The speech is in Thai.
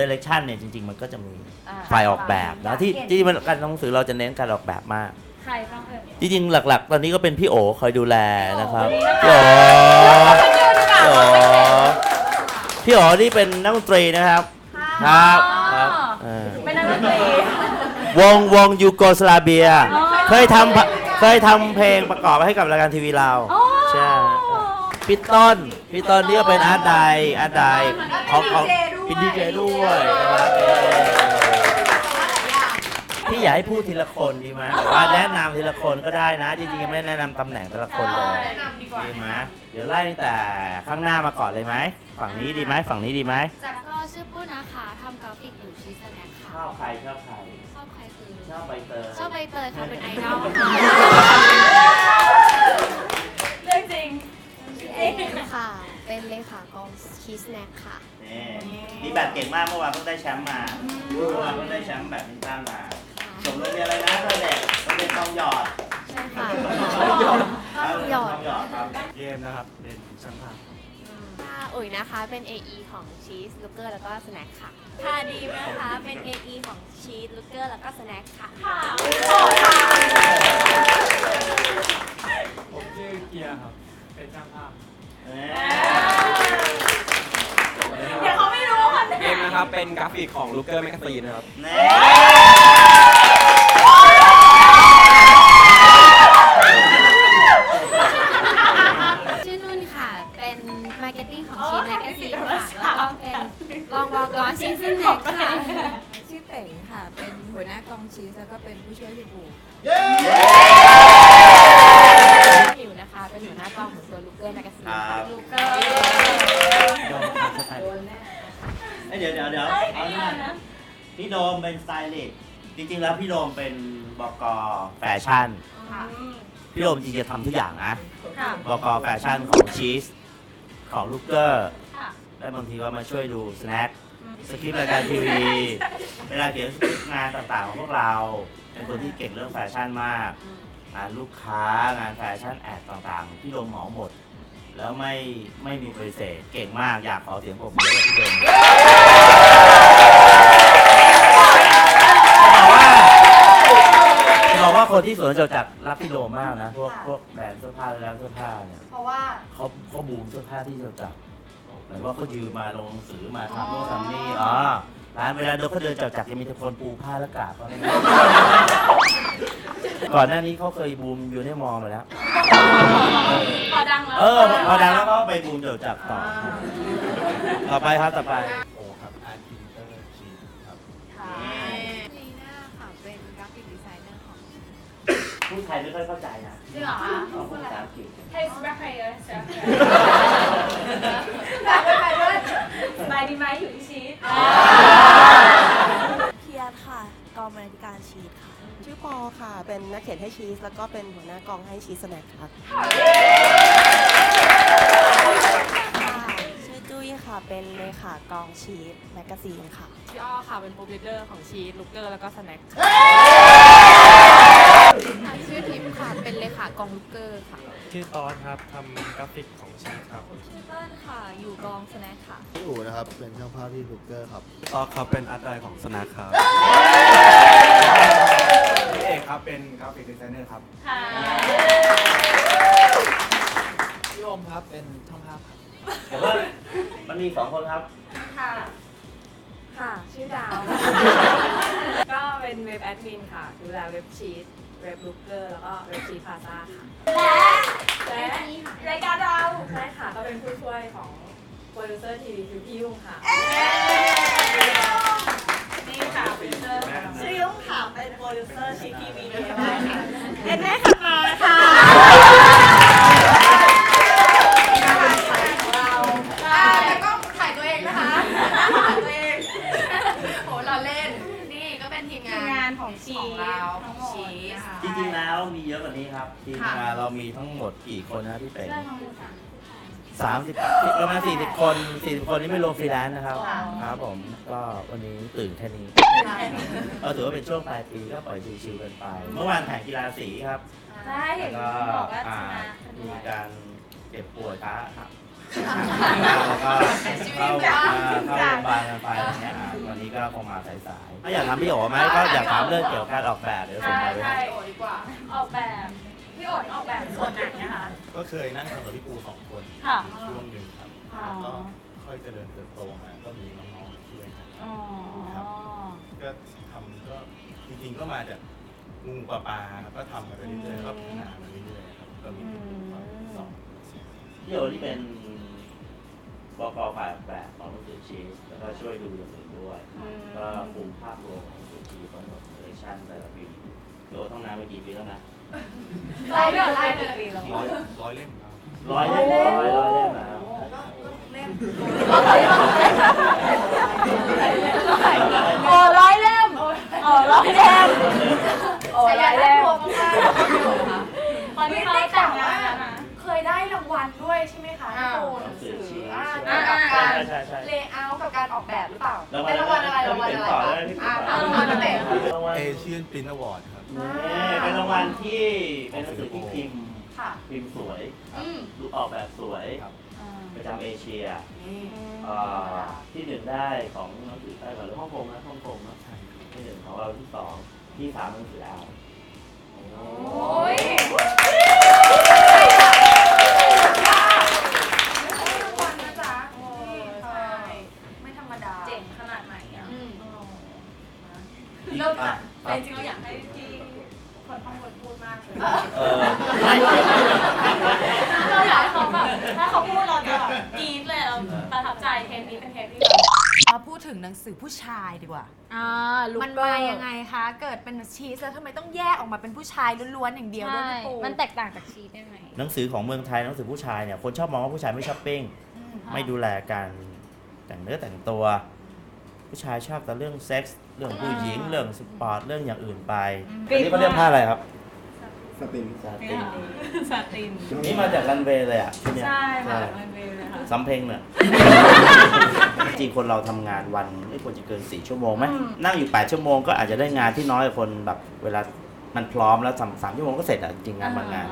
ดิเรกชันเนี่ยจริง ๆ มันก็จะมีอ่าฝ่ายออกแบบนะที่ที่มันการทำหนังสือเราจะเน้นการออกแบบมาก ใครบ้างเอ่ย จริงๆ หลักๆ ตอนนี้ก็เป็นพี่โอคอยดูแลนะครับพี่พี่โอโอพี่โอพี่โอนี่เป็นนักดนตรีนะครับ ครับครับเออเป็นนักดนตรี วงวงยูโกสลาเบีย อ๋อ เคยทำเคยทำเพลงประกอบให้กับรายการทีวีเราอ๋อใช่พี่ต้นพี่ต้นนี่ก็เป็นอาร์ตไดอาร์ตไดเขาเขา เป็นดีเจด้วยนะครับเออพี่อยากให้พูดทีละคนดีไหมแบบว่าแนะนำทีละคนก็ได้นะ จริงๆยังไม่แนะนำตำแหน่งแต่ละคนเลย แนะนำดีกว่าดีไหมเดี๋ยวไล่ตั้งแต่ข้างหน้ามาก่อนเลยไหม ฝั่งนี้ดีไหมฝั่งนี้ดีไหมจากก็ชื่อปุ้นนะคะทำกราฟิกอยู่ชีสแน็คชค่ะอบใครชอบใครชอบใครคือชอบใบเตยชอบใบเตยค่ะเป็นไอดอลค่ะ มากเมื่อวานเพิ่งได้แชมป์มาเมื่อวานเพิ่งได้แชมป์แบบมินตันมาจบโรงเรียนอะไรนะเธอเด็กโรงเรียนทองหยอดใช่ค่ะทองหยอดทองหยอดทองหยอดครับเกมนะครับเป็นช่างภาพค่ะอุ๋ยนะคะเป็น AE ของชีสลูกเกอร์แล้วก็สแน็คค่ะค่ะดีมนะคะเป็น AE ของชีสลูกเกอร์แล้วก็สแน็คค่ะผมชื่อเกียร์ครับเป็นช่างภาพ เดี๋ยวเขาไม่รู้คนไหน เกมนะ ครับ เป็นกราฟิกของลูเกอร์แมกซีนนะครับนี่ชื่อนุ่นค่ะ เป็นมาร์เก็ตติ้งของชีสแน็คซีค่ะแล้วก็เป็นรองบอกอชีสแน็คค่ะ ชื่อเป๋งค่ะ เป็นหัวหน้ากองชีสแล้วก็เป็นผู้ช่วยพี่บูผิวนะคะ เป็นหัวหน้ากองของตัวลูกเกอร์แมกซีนครัค่ะบลูกเกอร์ โดมทำสไตล์ เอ้ยเดี๋ยวเดี๋ยวเดี๋ยวเอาหน้าพี่โดมเป็นสไตลิสต์จริงๆแล้วพี่โดมเป็นบกแฟชั่นพี่โดมจริงๆจะทำทุกอย่างนะค่ะ บกแฟชั่นของชีสของลูกเกอร์ ค่ะ และบางทีก็มาช่วยดูสแน็คสคริปต์รายการทีวี เวลาเขียนสคริปต์งานต่างๆของพวกเรา เป็นคนที่เก่งเรื่องแฟชั่นมาก งานลูกค้างานแฟชั่นแอดต่างๆ พี่โดมเหมาหมด แล้วไม่ไม่มีปฏิเสธเก่งมากอยากขอเสียงปรบมือให้กับพี่โดม คนที่สวนจตุจักรรักพี่โดมมากนะ พวกพวกแบรนด์เสื้อผ้าและร้านเสื้อผ้าเนี่ยเพราะว่า เขาเขาบูมเสื้อผ้าที่เราจับหมายว่าเขายืมมาลงหนังสือมาทำโน่นทำนี่อ๋อร้านเวลาเดินเขาเดินจับจักรจะมีแต่คนปูผ้าและกาบเขาเนี่ยก่อนหน้านี้เขาเคยบูมอยู่ในมอมาแล้ว พอดังแล้ว เออพอดังแล้วก็ไปบูมจับจักรต่อ ต่อไปครับต่อไป พูดไทยไม่ค่อยเข้าใจนะจริงเหรอคะต้องพูดภาษาอังกฤษให้สบายไปเลยสบายไปด้วยสบายดีไหมอยู่ที่ชีสเพียรค่ะ กองบรรณาธิการชีสค่ะ ชื่อปอค่ะ เป็นนักเขียนให้ชีส แล้วก็เป็นหัวหน้ากองให้ชีสแน็คครับค่ะชื่อจุ้ยค่ะ เป็นเลขากองชีสแมกกาซีนค่ะ พี่อ้อค่ะ เป็นโปรดิวเซอร์ของชีสลูกเกอร์แล้วก็สแน็ค ชื่อทิพย์ค่ะ เป็นเลขากองลูกเกอร์ค่ะ ชื่อตอนครับทำกราฟิกของชีสครับชื่อเปิ้ลค่ะ อยู่กองสแน็คค่ะ พี่อู๋นะครับ เป็นช่างภาพที่ลูกเกอร์ครับตอกครับเป็นอาร์ตไดของสนาครับพี่เอกครับ เป็นกราฟิกดีไซเนอร์ครับค่ะพี่โอมครับ เป็นช่างภาพครับแต่ว่ามันมีสองคนครับ ค่ะ ค่ะ ชื่อดาว ก็เป็นเว็บแอดมินค่ะ ดูแลเว็บชีส เว็บลูกเกอร์แล้วก็เว็บชีสพาซ่าค่ะ และรายการเราใช่ค่ะ ก็เป็นผู้ช่วยของโปรดิวเซอร์ทีวีคือพี่ยุ่งค่ะ นี่ค่ะเป็นเจอชื่อยุ่งค่ะเป็นโปรดิวเซอร์ชีทีวีด้วยค่ะเป็นแม่ขับมาค่ะอ่าแล้วก็ถ่ายตัวเองนะคะถ่ายตัวเองโหเราเล่นนี่ก็เป็น ทีมงานงานของชีของเราของชีส จริงๆแล้วมีเยอะกว่านี้ครับทีมงานเรามีทั้งหมดกี่คนนะพี่เป๋งสามสิบประมาณสี่สิบคนสี่สิบคนนี้ไม่รวมฟรีแลนซ์นะครับครับผมก็วันนี้ตื่นแค่นี้ก็ถือว่าเป็นช่วงปลายปีก็ปล่อยชิวๆกันไป เมื่อวานแข่งกีฬาสีครับ ใช่เห็แล้นวก็บอกว่าชอ่านะมีการเจ็บป่วยขาแล้วก็ เข้าอ่าเข้าโรงพยาบาลกันไปอย่างเงี้ยอ่าวันนี้ก็คงมาสายๆถ้าอยากถามพี่โอ๋ไหมก็อยากถามเรื่องเกี่ยวกับการออกแบบเดี๋ยวส่งมาไว้ให้โอ้ดีกว่า ออกแบบ พี่โอ๋ออกแบบส่วนไหนนะคะ ก็เคยนั่งทำกับพี่ปูสองคนค่ะ ช่วงหนึ่งครับอ๋อก็ค่อยเจริญเติบโตมาก็มีน้องๆมาช่วยครับอ๋อ ก็ทำก็จริงๆก็มาจากงูปลาปลาครับก็ทำมาไปเรื่อยๆก็พัฒนามาเรื่อยๆครับก็มีพี่ปูคอยสอน พี่โอ๋ที่เป็นบกฝ่ายออกแบบของหนังสือชีสแล้วก็ช่วยดูอย่างอื่นด้วยก็คุมภาพรวมของหนังสือชีสทั้งหมดคอลเลคชั่นแต่ละปีพี่โอ๋ต้องนานไปกี่ปีแล้วนะไล่เดือนไล่เดือนปีแล้วร้อยร้อยเล่มครับร้อยเล่มร้อยร้อยเล่มนะเล่มโอ้ร้อยเล่มโอ้ร้อยเล่ม กี่ยวกับการใช่ใช่ เลเยอร์กับการออกแบบหรือเปล่ารางวัลเป็นรางวัลอะไรรางวัลอะไรต่อคะเลยพี่อ่าต่อรางวัลอะไรรางวัลเอเชียนปรินท์อวอร์ดครับ นี่เป็นรางวัลที่เป็นหนังสือที่พิมพ์ค่ะ พิมพ์สวยอืมดูออกแบบสวยครับ ประจำเอเชียนี่เอ่อที่หนึ่งได้ของหนังสือไต้หวันหรือฮ่องกงนะฮ่องกงนะที่หนึ่งของเราที่สองที่สามหนังสือเอาโอ้ยรางวัลนะจ๊ะนี่ใช่ไม่ธรรมดา เจ๋งขนาดไหนอะ อืม เริ่มอะ แต่จริงๆเราอยากให้ที่คนข้างบนพูดมากเลยเออ เราอยากให้เขาแบบถ้าเขาพูดเราจะแบบกรี๊ดเลยเราประทับใจเทปนี้เป็นเทปที่แบบมาพูดถึงหนังสือผู้ชายดีกว่า อ่าลูกมันมายังไงคะ เกิดเป็นชีสแล้วทำไมต้องแยกออกมาเป็นผู้ชายล้วนๆอย่างเดียวด้วยใช่พี่ปูมันแตกต่างจากชีสยังไงหนังสือของเมืองไทยหนังสือผู้ชายเนี่ยคนชอบมองว่าผู้ชายไม่ช้อปปิ้ง อืม ไม่ดูแลการแต่งเนื้อแต่งตัว ผู้ชายชอบแต่เรื่องเซ็กส์เรื่องผู้หญิง เรื่องสปอร์ตเรื่องอย่างอื่นไปอันนี้เขาเรียกผ้าอะไรครับ สตินซาตินสติน นี่มาจากรันเวย์เลยอะชุดเนี้ยใช่ค่ะมันเป็นเลยค่ะสำเพ็งเนี่ยจริงๆคนเราทำงานวันไม่ควรจะเกิน4ชั่วโมงไหมนั่งอยู่8ชั่วโมงก็อาจจะได้งานที่น้อยกว่าคนแบบเวลามันพร้อมแล้วสามสามชั่วโมงก็เสร็จอะจริงๆงานบางงาน